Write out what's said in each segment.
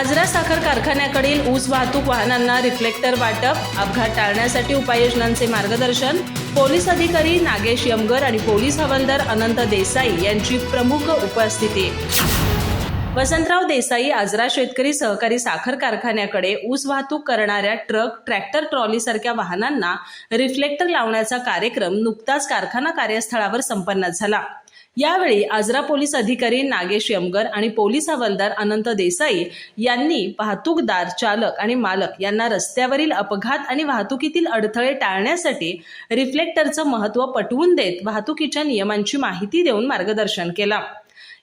आजरा साखर कारखान्याकडील ऊस वाहतूक वाहनांना रिफ्लेक्टर वाटप अपघात टाळण्यासाठी उपाययोजनांचे मार्गदर्शन पोलीस अधिकारी नागेश यमगर आणि पोलीस हवालदार अनंत देसाई यांची प्रमुख उपस्थिती. वसंतराव देसाई आजरा शेतकरी सहकारी साखर कारखान्याकडे ऊस वाहतूक करणाऱ्या ट्रक ट्रॅक्टर ट्रॉलीसारख्या वाहनांना रिफ्लेक्टर लावण्याचा कार्यक्रम नुकताच कारखाना कार्यस्थळावर संपन्न झाला. यावेळी आजरा पोलीस अधिकारी नागेश यमगर आणि पोलीस हवालदार अनंत देसाई यांनी वाहतूकदार चालक आणि मालक यांना रस्त्यावरील अपघात आणि वाहतुकीतील अडथळे टाळण्यासाठी रिफ्लेक्टरचं महत्त्व पटवून देत वाहतुकीच्या नियमांची माहिती देऊन मार्गदर्शन केलं.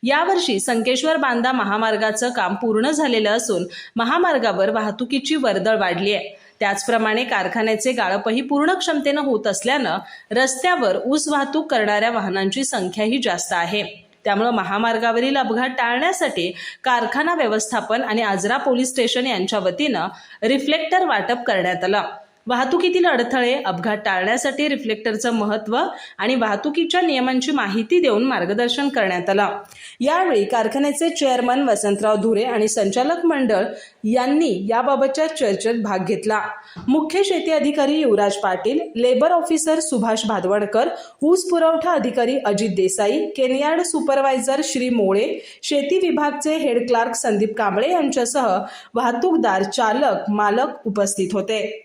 यावर्षी संकेश्वर बांदा महामार्गाचं काम पूर्ण झालेलं असून महामार्गावर वाहतुकीची वर्दळ वाढली आहे. त्याचप्रमाणे कारखान्याचे गाळपही पूर्ण क्षमतेनं होत असल्यानं रस्त्यावर ऊस वाहतूक करणाऱ्या वाहनांची संख्याही जास्त आहे. त्यामुळे महामार्गावरील अपघात टाळण्यासाठी कारखाना व्यवस्थापन आणि आजरा पोलीस स्टेशन यांच्या वतीनं रिफ्लेक्टर वाटप करण्यात आलं. वाहतुकीतील अडथळे अपघात टाळण्यासाठी रिफ्लेक्टरचं महत्त्व आणि वाहतुकीच्या नियमांची माहिती देऊन मार्गदर्शन करण्यात आलं. यावेळी कारखान्याचे चेअरमन वसंतराव धुरे आणि संचालक मंडळ यांनी याबाबतच्या चर्चेत भाग घेतला. मुख्य शेती अधिकारी युवराज पाटील लेबर ऑफिसर सुभाष भादवडकर ऊस पुरवठा अधिकारी Ajit Desai cane yard supervisor Shri Mole शेती विभागचे हेड क्लार्क संदीप कांबळे यांच्यासह वाहतूकदार चालक मालक उपस्थित होते.